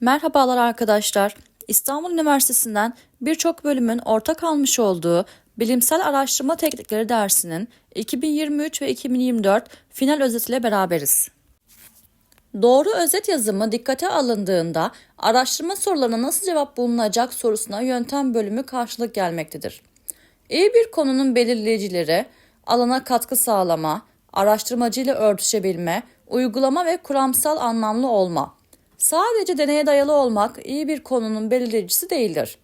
Merhabalar arkadaşlar. İstanbul Üniversitesi'nden birçok bölümün ortak almış olduğu Bilimsel Araştırma Teknikleri dersinin 2023 ve 2024 final özetiyle beraberiz. Doğru özet yazımı dikkate alındığında araştırma sorularına nasıl cevap bulunacak sorusuna yöntem bölümü karşılık gelmektedir. İyi bir konunun belirleyicileri, alana katkı sağlama, araştırmacıyla örtüşebilme, uygulama ve kuramsal anlamlı olma. Sadece deneye dayalı olmak iyi bir konunun belirleyicisi değildir.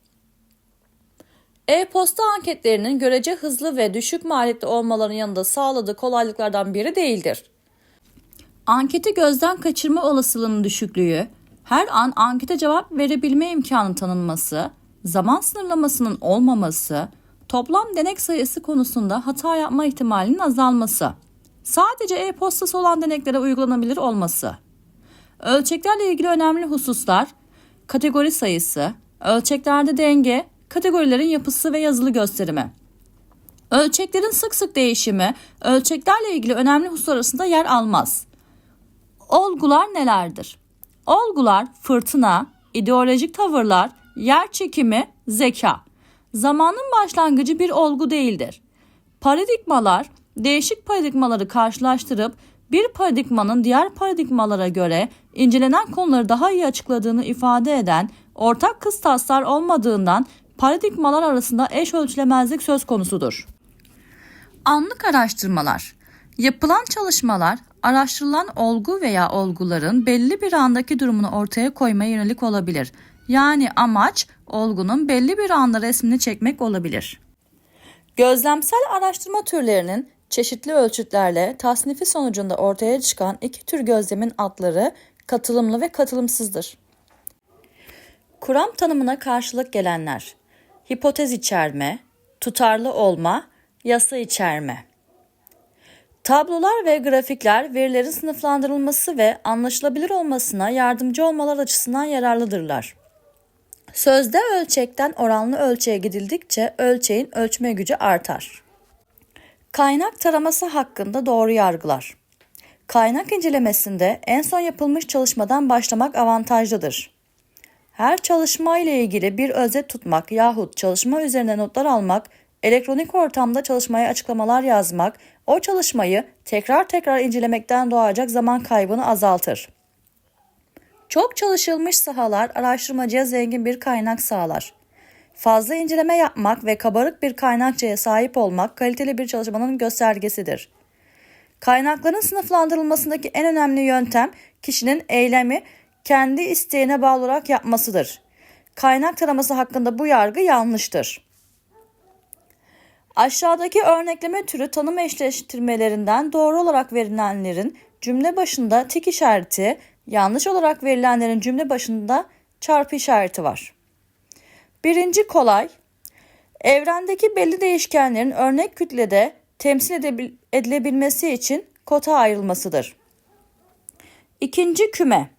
E-posta anketlerinin görece hızlı ve düşük maliyetli olmalarının yanında sağladığı kolaylıklardan biri değildir. Anketi gözden kaçırma olasılığının düşüklüğü, her an ankete cevap verebilme imkanı tanınması, zaman sınırlamasının olmaması, toplam denek sayısı konusunda hata yapma ihtimalinin azalması, sadece e-postası olan deneklere uygulanabilir olması. Ölçeklerle ilgili önemli hususlar, kategori sayısı, ölçeklerde denge, kategorilerin yapısı ve yazılı gösterimi. Ölçeklerin sık sık değişimi, ölçeklerle ilgili önemli hususlar arasında yer almaz. Olgular nelerdir? Olgular fırtına, ideolojik tavırlar, yer çekimi, zeka. Zamanın başlangıcı bir olgu değildir. Paradigmalar, değişik paradigmaları karşılaştırıp bir paradigmanın diğer paradigmalara göre incelenen konuları daha iyi açıkladığını ifade eden ortak kıstaslar olmadığından paradigmalar arasında eş ölçülemezlik söz konusudur. Anlık araştırmalar Yapılan çalışmalar araştırılan olgu veya olguların belli bir andaki durumunu ortaya koymaya yönelik olabilir. Yani amaç olgunun belli bir anda resmini çekmek olabilir. Gözlemsel araştırma türlerinin çeşitli ölçütlerle tasnifi sonucunda ortaya çıkan iki tür gözlemin adları katılımlı ve katılımsızdır. Kuram tanımına karşılık gelenler hipotez içerme, tutarlı olma, yasa içerme. Tablolar ve grafikler verilerin sınıflandırılması ve anlaşılabilir olmasına yardımcı olmalar açısından yararlıdırlar. Sözde ölçekten oranlı ölçeğe gidildikçe ölçeğin ölçme gücü artar. Kaynak taraması hakkında doğru yargılar. Kaynak incelemesinde en son yapılmış çalışmadan başlamak avantajlıdır. Her çalışma ile ilgili bir özet tutmak yahut çalışma üzerine notlar almak, elektronik ortamda çalışmaya açıklamalar yazmak, o çalışmayı tekrar tekrar incelemekten doğacak zaman kaybını azaltır. Çok çalışılmış sahalar araştırmacıya zengin bir kaynak sağlar. Fazla inceleme yapmak ve kabarık bir kaynakçaya sahip olmak kaliteli bir çalışmanın göstergesidir. Kaynakların sınıflandırılmasındaki en önemli yöntem kişinin eylemi kendi isteğine bağlı olarak yapmasıdır. Kaynak taraması hakkında bu yargı yanlıştır. Aşağıdaki örnekleme türü tanım eşleştirmelerinden doğru olarak verilenlerin cümle başında tik işareti, yanlış olarak verilenlerin cümle başında çarpı işareti var. Birinci kolay, evrendeki belli değişkenlerin örnek kütlede temsil edilebilmesi için kota ayrılmasıdır. İkinci küme,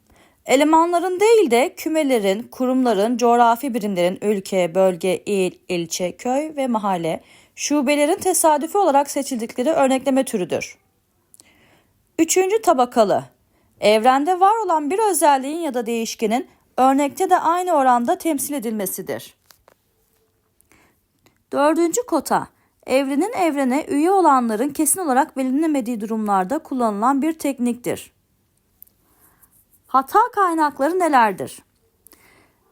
elemanların değil de kümelerin, kurumların, coğrafi birimlerin, ülke, bölge, il, ilçe, köy ve mahalle, şubelerin tesadüfi olarak seçildikleri örnekleme türüdür. Üçüncü tabakalı, evrende var olan bir özelliğin ya da değişkenin örnekte de aynı oranda temsil edilmesidir. Dördüncü kota, evrenin evrene üye olanların kesin olarak belirlenemediği durumlarda kullanılan bir tekniktir. Hata kaynakları nelerdir?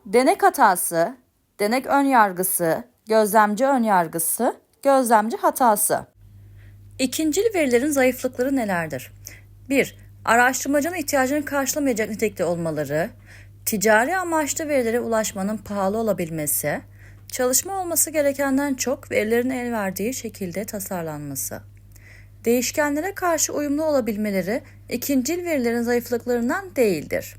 Denek hatası, denek önyargısı, gözlemci önyargısı, gözlemci hatası. İkincil verilerin zayıflıkları nelerdir? 1. Araştırmacının ihtiyacını karşılamayacak nitelikte olmaları, ticari amaçlı verilere ulaşmanın pahalı olabilmesi, çalışma olması gerekenden çok verilerin el verdiği şekilde tasarlanması. Değişkenlere karşı uyumlu olabilmeleri ikincil verilerin zayıflıklarından değildir.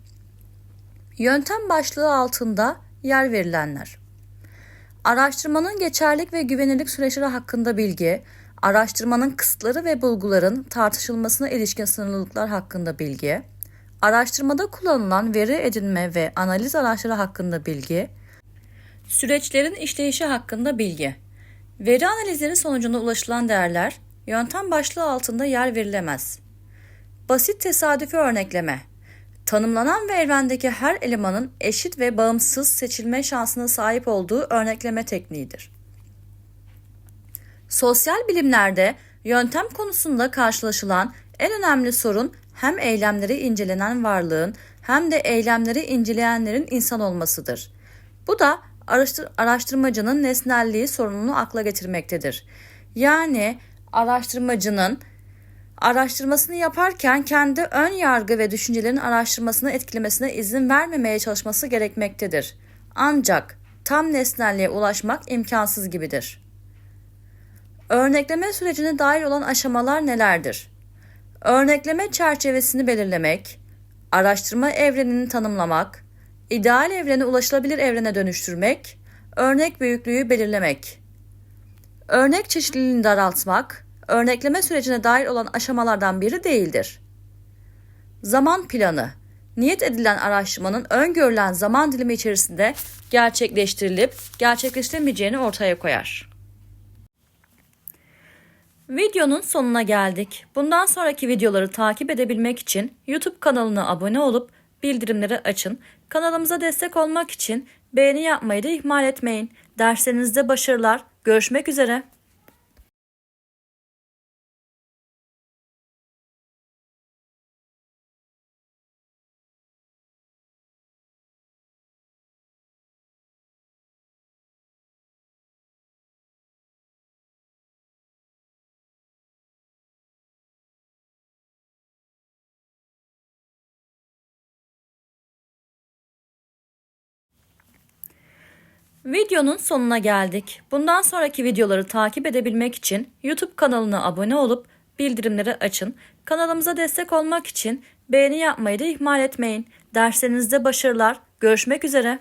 Yöntem başlığı altında yer verilenler. Araştırmanın geçerlik ve güvenirlik süreçleri hakkında bilgi, araştırmanın kısıtları ve bulguların tartışılmasına ilişkin sınırlılıklar hakkında bilgi, araştırmada kullanılan veri edinme ve analiz araçları hakkında bilgi, süreçlerin işleyişi hakkında bilgi, veri analizleri sonucunda ulaşılan değerler, yöntem başlığı altında yer verilemez. Basit tesadüfi örnekleme, Tanımlanan ve evrendeki her elemanın eşit ve bağımsız seçilme şansına sahip olduğu örnekleme tekniğidir. Sosyal bilimlerde yöntem konusunda karşılaşılan en önemli sorun hem eylemleri incelenen varlığın hem de eylemleri inceleyenlerin insan olmasıdır. Bu da araştır- araştırmacının nesnelliği sorununu akla getirmektedir. Yani araştırmacının araştırmasını yaparken kendi ön yargı ve düşüncelerin araştırmasını etkilemesine izin vermemeye çalışması gerekmektedir. Ancak tam nesnelliğe ulaşmak imkansız gibidir. Örnekleme sürecine dair olan aşamalar nelerdir? Örnekleme çerçevesini belirlemek, araştırma evrenini tanımlamak, ideal evreni ulaşılabilir evrene dönüştürmek, örnek büyüklüğü belirlemek. Örnek çeşitliliğini daraltmak, örnekleme sürecine dair olan aşamalardan biri değildir. Zaman planı, niyet edilen araştırmanın öngörülen zaman dilimi içerisinde gerçekleştirilip gerçekleştiremeyeceğini ortaya koyar. Videonun sonuna geldik. Bundan sonraki videoları takip edebilmek için YouTube kanalına abone olup bildirimleri açın. Kanalımıza destek olmak için beğeni yapmayı da ihmal etmeyin. Derslerinizde başarılar. Görüşmek üzere. Videonun sonuna geldik. Bundan sonraki videoları takip edebilmek için YouTube kanalına abone olup bildirimleri açın. Kanalımıza destek olmak için beğeni yapmayı da ihmal etmeyin. Derslerinizde başarılar. Görüşmek üzere.